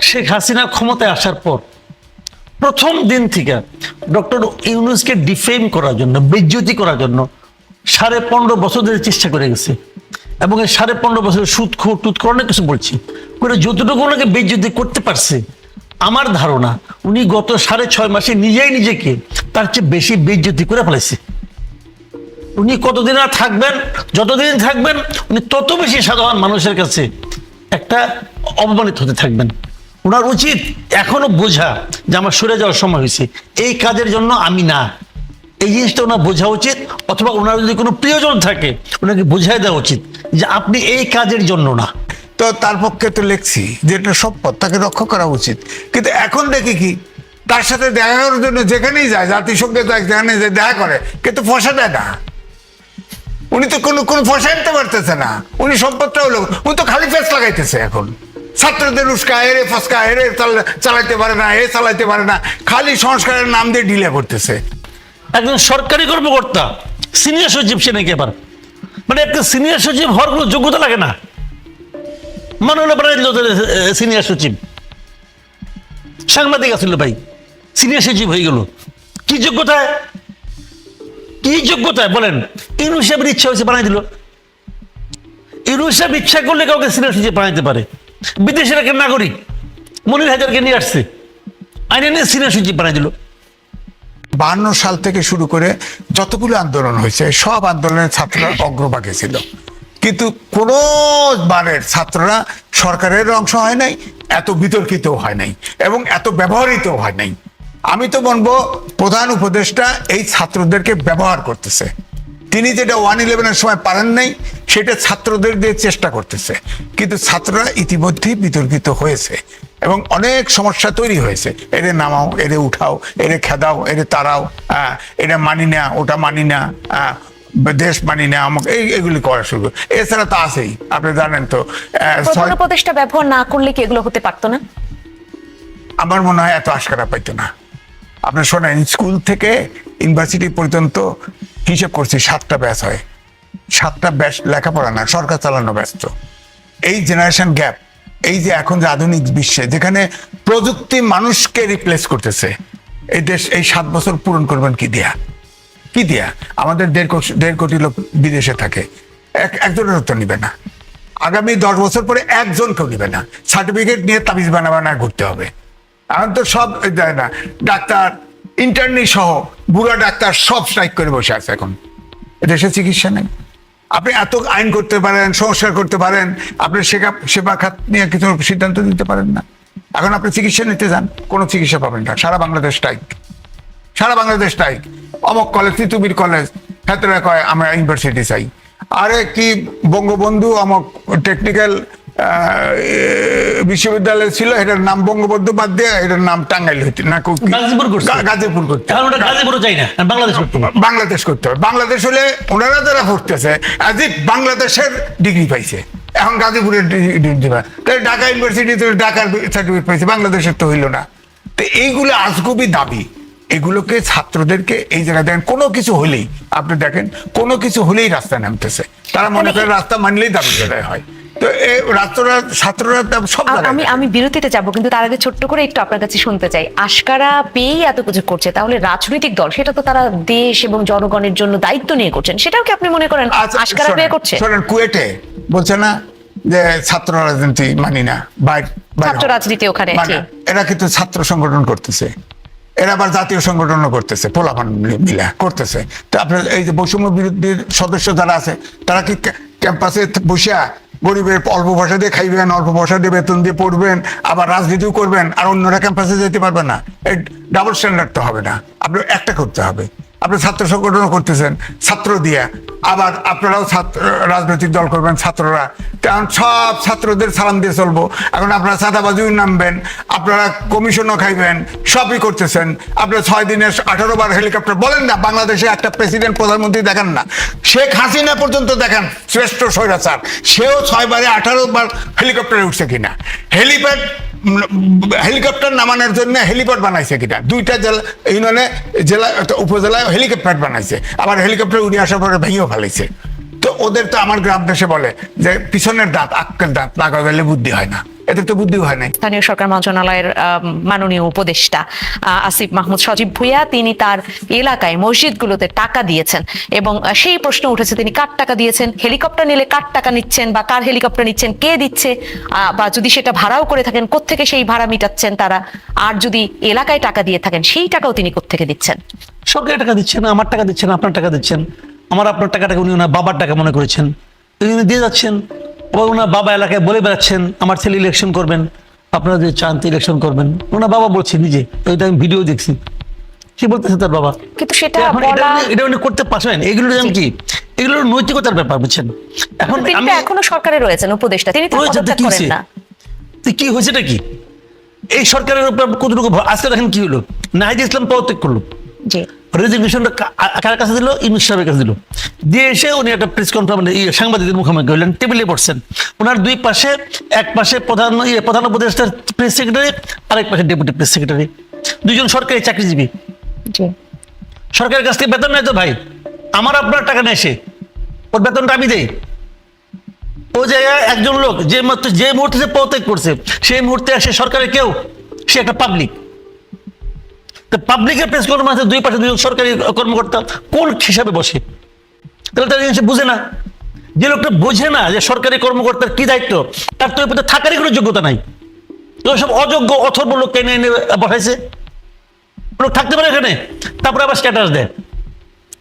শেখ হাসিনা ক্ষমতায় আসার পর প্রথম দিন থেকে ডক্টর ইউনুসকে ডিফেম করার জন্য বিজ্যুতি করার জন্য সাড়ে পনেরো বছর ধরে চেষ্টা করে গেছে। এবং এই সাড়ে পনেরো বছর সুদ খো টুত অনেক কিছু বলছি। করে যতটুকু ওনাকে বেজ্জতি করতে পারছে, আমার ধারণা উনি গত সাড়ে ছয় মাসে নিজেই নিজেকে তার চেয়ে বেশি বিজ্যুতি করে ফেলেছে। উনি কতদিন আর থাকবেন, যতদিন থাকবেন, উনি তত বেশি সাধারণ মানুষের কাছে একটা অপমানিত হতে থাকবেন। ওনার উচিত এখনও বোঝা যে আমার সরে যাওয়ার সময় হয়েছে। এই কাজের জন্য আমি না। এই জিনিসটা ওনার বোঝা উচিত, অথবা ওনার যদি কোনো প্রিয়জন থাকে, ওনাকে বোঝাই দেওয়া উচিত যে আপনি এই কাজের জন্য না। তো তার পক্ষে তো লিখছি যে এটা সম্পদ তাকে রক্ষা করা উচিত। কিন্তু এখন দেখি কি, তার সাথে দেখা করার জন্য যেখানেই যায়, জাতিসংঘে যায় যেখানে যায় দেখা করে, কিন্তু ফসা দেয় না। উনি তো কোনো কোনো ফসা আনতে পারতেছে না। উনি সম্পদটা হলো উনি তো খালি ফেস লাগাইতেছে এখন। ছাত্রদের উস্কা, এরে ফসকা, এরে চালাইতে পারে না, এ চালাইতে পারে না, খালি সংস্কারের নাম দিয়ে ডিলে করতেছে একজন সরকারি কর্মকর্তা, সিনিয়র সচিব সে নাকি এবার মানে একটা সিনিয়র সচিব হওয়ার কোনো যোগ্যতা লাগে না। মনে হলো সিনিয়র সচিব। সাংবাদিক আসছিল ভাই, সিনিয়র সচিব হয়ে গেল। কি যোগ্যতায়? কি যোগ্যতায়? বলেন সাহেবের ইচ্ছা হয়েছে বানাই দিল। সাহেব ইচ্ছা করলে কাউকে সিনিয়র সচিব বানাইতে পারে। বিদেশের একটা নাগরিক মনির হাজারকে নিয়ে আসছে। আইনে নিয়ে সিনিয়র সচিব বানাই দিল। বাহান্ন সাল থেকে শুরু করে যতগুলো আন্দোলন হয়েছে, সব আন্দোলনের ছাত্ররা অগ্রভাগে ছিল। কিন্তু কোন বারের ছাত্ররা সরকারের অংশ হয় নাই, এত বিতর্কিত হয় নাই এবং এত ব্যবহৃত হয় নাই। আমি তো বলব, প্রধান উপদেষ্টা এই ছাত্রদেরকে ব্যবহার করতেছে। তিনি যেটা ওয়ান ইলেভেনের সময় পারেন নাই সেটা ছাত্রদের দিয়ে চেষ্টা করতেছে। কিন্তু ছাত্ররা ইতিমধ্যেই বিতর্কিত হয়েছে এবং অনেক সমস্যা তৈরি হয়েছে। এরে নামাও এরে উঠাও এরে খেদাও এরে তারাও হ্যাঁ এটা মানি না ওটা মানি না হ্যাঁ, দেশ মানি না আমাকে এই এগুলি করা শুরু। এছাড়া তো আছেই আপনি জানেন তো উপদেষ্টা ব্যবহার না করলে কি এগুলো হতে পারতো না? আমার মনে হয় এত আশকারা পাইতো না। আপনার শোনেন স্কুল থেকে ইউনিভার্সিটি পর্যন্ত হিসেব করছি সাতটা ব্যাচ হয়। সাতটা ব্যাচ লেখাপড়া না, সরকার চালানো ব্যস্ত। এই জেনারেশন গ্যাপ এই যে এখন যে আধুনিক বিশ্বে, যেখানে প্রযুক্তি মানুষকে রিপ্লেস করতেছে, এই দেশ, এই সাত বছর পূরণ করবেন কি দিয়া? কি দিয়া? আমাদের দেড় কোটি দেড় কোটি লোক বিদেশে থাকে, এক, একজনের তো নিবে না। আগামী দশ বছর পরে একজন কেউ নিবে না। সার্টিফিকেট নিয়ে তাবিজ বানা বানা ঘুরতে হবে। এখন তো সব দেয় না, ডাক্তার ইন্টারনি সহ, বুড়া ডাক্তার সব স্ট্রাইক করে বসে আছে এখন। দেশে চিকিৎসা নেই। আপনি এত আইন করতে পারেন, সংস্কার করতে পারেন, আপনি সেবা সেবা খাত নিয়ে কিছু সিদ্ধান্ত দিতে পারেন না। এখন আপনি চিকিৎসা নিতে যান, কোনো চিকিৎসা পাবেন না। সারা বাংলাদেশ টাইট সারা বাংলাদেশ টাইক অমক কলেজ, তিতুমির কলেজ ক্ষেত্রে কয়, আমরা ইউনিভার্সিটি চাই। আরে কি বঙ্গবন্ধু অমক টেকনিক্যাল বিশ্ববিদ্যালয় ছিল এটার নাম বঙ্গবন্ধু বাদ দিয়ে এটার নাম টাঙ্গাইল হইতে না গাজীপুর করতে বাংলাদেশ করতে হবে। বাংলাদেশ হলে ওনারা যারা পড়তেছে ইফ বাংলাদেশের ডিগ্রি পাইছে। এখন গাজীপুরের ডিগ্রি তাই ঢাকা ইউনিভার্সিটিতে ঢাকার সার্টিফিকেট পাইছে বাংলাদেশের তো হইল না। তো এইগুলো আজগুবি দাবি। এগুলোকে ছাত্রদেরকে এই জায়গায় দেখেন কোনো কিছু হলেই আপনি দেখেন কোনো কিছু হলেই রাস্তায় নামতেছে। তারা মনে করে রাস্তা মানলেই দাবি আদায় হয়। তো এই ছাত্ররা সব আমি আমি বিরতিতে যাব কিন্তু তার আগে ছোট্ট করে একটু আপনার কাছে শুনতে চাই। আশকারা পেয়েই এত কিছু করছে তাহলে রাজনৈতিক দল সেটা তো তারা দেশ এবং জনগণের জন্য দায়িত্ব নিয়ে করছেন সেটাও কি আপনি মনে করেন আচ্ছা, আশকারা পেয়ে করছে? শোনেন কুয়েটে বলছে না যে ছাত্র রাজনীতি মানি না ছাত্র রাজনীতি ওখানে, এরা কিন্তু ছাত্র সংগঠন করতেছে। এরা আবার জাতীয় সংগঠনও করতেছে পোলাপান মিলা করতেছে। তো আপনার এই যে বৈষম্য বিরোধীর সদস্য যারা আছে তারা কি ক্যাম্পাসে বসিয়া গরিবের অল্প পয়সা দিয়ে খাইবেন, অল্প পয়সা দিয়ে বেতন দিয়ে পড়বেন, আবার রাজনীতিও করবেন, আর অন্যরা ক্যাম্পাসে যেতে পারবে না। এই ডাবল স্ট্যান্ডার্ড তো হবে না। আপনার একটা করতে হবে। আপনি ছাত্র সংগঠনও করতেছেন, ছাত্র দিয়া। আবার আপনারাও ছাত্র, রাজনৈতিক দল করবেন, ছাত্ররা। কারণ সব ছাত্রদের সালাম দিয়ে চলবো। এখন আপনারা চাঁদাবাজিও নামবেন, আপনারা কমিশনও খাইবেন, সবই করতেছেন। আপনারা ছয় দিনের আঠারো বার হেলিকপ্টার, বলেন না, বাংলাদেশে একটা প্রেসিডেন্ট প্রধানমন্ত্রী দেখান না। শেখ হাসিনা পর্যন্ত দেখান, শ্রেষ্ঠ স্বৈরাচার। সেও ছয় বারে আঠারো বার হেলিকপ্টারে উঠছে কিনা। হেলিপ্যাড হেলিকপ্টার নামানোর জন্য হেলিপ্যাড বানাইছে কিনা দুইটা জেলা, ইউনিয়নে জেলা উপজেলায় হেলিকপ্টার বানাইছে। আবার হেলিকপ্টার উড়ে আসার পরে ভেঙেও ফেলাইছে। তো ওদের তো আমার গ্রাম দেশে বলে যে, পিছনের দাঁত আক্কের দাঁত না গেলে বুদ্ধি হয় না। এতে তো বুদ্ধি হয় নাই। স্থানীয় সরকার মন্ত্রণালয়ের মাননীয় উপদেষ্টা আসিফ মাহমুদ সজীব ভুইয়া তিনি তার এলাকায় মসজিদগুলোতে টাকা দিয়েছেন এবং সেই প্রশ্ন উঠেছে তিনি কার টাকা দিয়েছেন? হেলিকপ্টার নিলে কার টাকা নিচ্ছেন বা কার হেলিকপ্টার নিচ্ছেন? কে দিচ্ছে? বা যদি সেটা ভাড়াও করে থাকেন কোত্থেকে সেই ভাড়া মিটাচ্ছেন তারা? আর যদি এলাকায় টাকা দিয়ে থাকেন সেই টাকাও তিনি কোত্থেকে দিচ্ছেন? সরকারি টাকা দিচ্ছেন আমার টাকা দিচ্ছেন আপনার টাকা দিচ্ছেন আমার আপনার টাকাটাকে উনি ওনার বাবার টাকা মনে করেছেন দিয়ে যাচ্ছেন। আবার ওনার বাবা এলাকায় বলে বেড়াচ্ছেন আমার ছেলে ইলেকশন করবেন আপনারা যে চান ইলেকশন করবেন। ওনার বাবা বলছে নিজে ওইটা আমি ভিডিও দেখছি। কি বলতেছে তার বাবা? কিন্তু সেটা এটা উনি- করতে পারছেন এগুলো যেমন কি? এগুলো নৈতিকতার ব্যাপার বুঝছেন? এখন আমি এখনও সরকারে রয়েছেন উপদেষ্টা। তিনি তো পদত্যাগ কি করেন হয়েছে? না। কি হয়েছেটা কি? এই সরকারের উপর কতটুকু আজকে দেখেন কি হলো? নাহিদ ইসলাম পদত্যাগ করল। জি। রেজিগনেশনটা কার কাছে দিল? ইউনুস সাহেবের কাছে দিল। দিয়ে এসে উনি একটা প্রেস কনফারেন্স সাংবাদিকদের মুখোমুখি হলেন টেবিলে বসছেন। ওনার দুই পাশে এক পাশে প্রধান ইয়ে, প্রধান উপদেষ্টার প্রেস সেক্রেটারি আরেক পাশে ডেপুটি প্রেস সেক্রেটারি দুইজন সরকারি চাকরিজীবী। সরকারের কাছ থেকে বেতন নেয় তো ভাই। আমার আপনার টাকা নেয় সে। ওর বেতনটা আমি দেই। ও জায়গায় একজন লোক যে মাত্র যে মুহূর্তে সে পদত্যাগ করছে সেই মুহূর্তে সে সরকারের কেউ সে একটা পাবলিক পাবলিকের প্রেস কনফারেন্সে দুই পাশে দুজন সরকারি কর্মকর্তা, কোন হিসাবে বসে? তাহলে তারা জিনিস বুঝে না। যে লোকটা বোঝে না যে সরকারি কর্মকর্তার কি দায়িত্ব, তার তো এর থাকারই কোনো যোগ্যতা নাই। তো সব অযোগ্য, অথর্ব লোক এনে এনে বসাইছে। লোক থাকতে পারে এখানে। তারপরে আবার স্ট্যাটাস দেয়।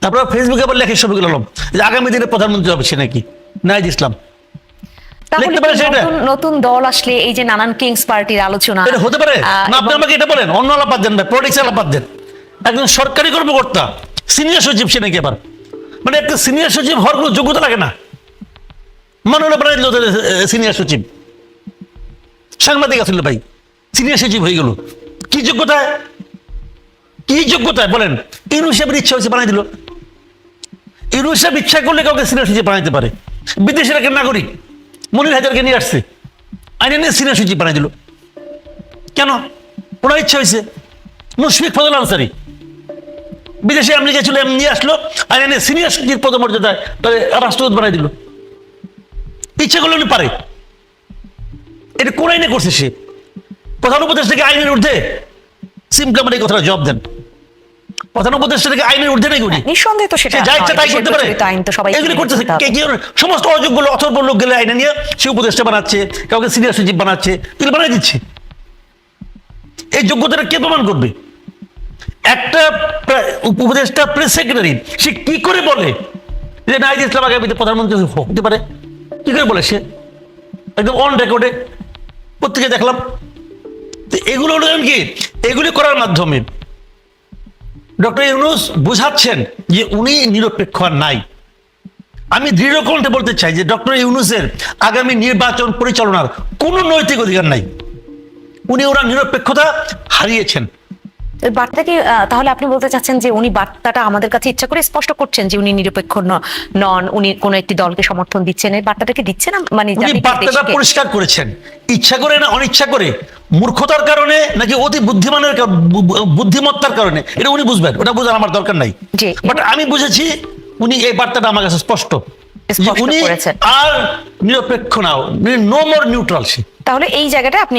তারপরে ফেসবুকে আবার লেখে ছবিগুলো আলম যে আগামী দিনে প্রধানমন্ত্রী হবে সে নাকি? নাইজ ইসলাম। তাহলে? নতুন নতুন দল আসলে এই যে নানান কিংস পার্টির আলোচনা এটা হতে পারে। না আপনি আমাকে এটা বলেন। অন্য আলাপাত দেন ভাই পলিটিক্স আলাপাত দেন। একজন সরকারি কর্মকর্তা সিনিয়র সচিব সে নাকি আবার? মানে একটা সিনিয়র সচিব হওয়ার কোনো যোগ্যতা লাগে না। মনে প্রায় সিনিয়র সচিব। সাংবাদিক আসলে ভাই সিনিয়র সচিব হয়ে গেল। কি যোগ্যতায়? কি যোগ্যতায়? বলেন ইউনু সাহেবের ইচ্ছা হয়েছে বানাই দিল। ইউনু সাহেব ইচ্ছা করলে কাউকে সিনিয়র সচিব বানাইতে পারে। বিদেশের একটা নাগরিক। মনির হাজারকে নিয়ে আসছে। আইনে নিয়ে সিনিয়র সচিব বানাই দিল। কেন? ওনার ইচ্ছা হয়েছে। মুশফিক ফজল আনসারি। বিদেশে আমেরিকা ছিল এমনি আসলো আর এনে সিনিয়র সচিব পদমর্যাদায় তাহলে রাষ্ট্রদূত বানাই দিল। ইচ্ছা করলে উনি পারে। এটা কোন আইনে করছে সে? প্রধান উপদেশ থেকে আইনের ঊর্ধ্বে সিম্পলি আমার এই কথাটা জবাব দেন। প্রধান উপদেষ্টা থেকে আইনের ঊর্ধ্বে নাকি উনি। নিঃসন্দেহে তো সেটা যা ইচ্ছা তাই করতে পারে। আইন তো সবাই এগুলি করতেছে। কে- কে- সমস্ত অযোগ্য অথর্ব লোক গেলে আইনে নিয়ে সে উপদেষ্টা বানাচ্ছে কাউকে সিনিয়র সচিব বানাচ্ছে এগুলো বানাই দিচ্ছে। এই যোগ্যতাটা কে প্রমাণ করবে? একটা উপদেষ্টা প্রেস সেক্রেটারি সে কি করে বলে যে নাইজ ইসলাম আগামীতে প্রধানমন্ত্রী হতে পারে? কি করে বলে সে? একদম অন রেকর্ডে প্রত্যেকে দেখলাম। তো এগুলো হলো কি? এগুলি করার মাধ্যমে ডক্টর ইউনুস বুঝাচ্ছেন যে উনি নিরপেক্ষ আর নাই। আমি দৃঢ় কণ্ঠে বলতে চাই যে ডক্টর ইউনুসের আগামী নির্বাচন পরিচালনার কোনো নৈতিক অধিকার নাই। উনি ওনার নিরপেক্ষতা হারিয়েছেন। এই বার্তা কি তাহলে আপনি বলতে চাচ্ছেন যে উনি বার্তাটা আমাদের কাছে ইচ্ছা করে স্পষ্ট করছেন যে উনি নিরপেক্ষ নন উনি কোন একটি দলকে সমর্থন দিচ্ছেন। এই বার্তাটা কি দিচ্ছেন? মানে বার্তাটা পরিষ্কার করেছেন। ইচ্ছা করে না অনিচ্ছা করে? মূর্খতার কারণে নাকি অতি বুদ্ধিমানের বুদ্ধিমত্তার কারণে? এটা উনি বুঝবেন ওটা বোঝার আমার দরকার নাই। বাট আমি বুঝেছি উনি এই বার্তাটা আমার কাছে স্পষ্ট। উনি আর নিরপেক্ষ নাও নো মোর নিউট্রাল সে। তাহলে এই জায়গাটা আপনি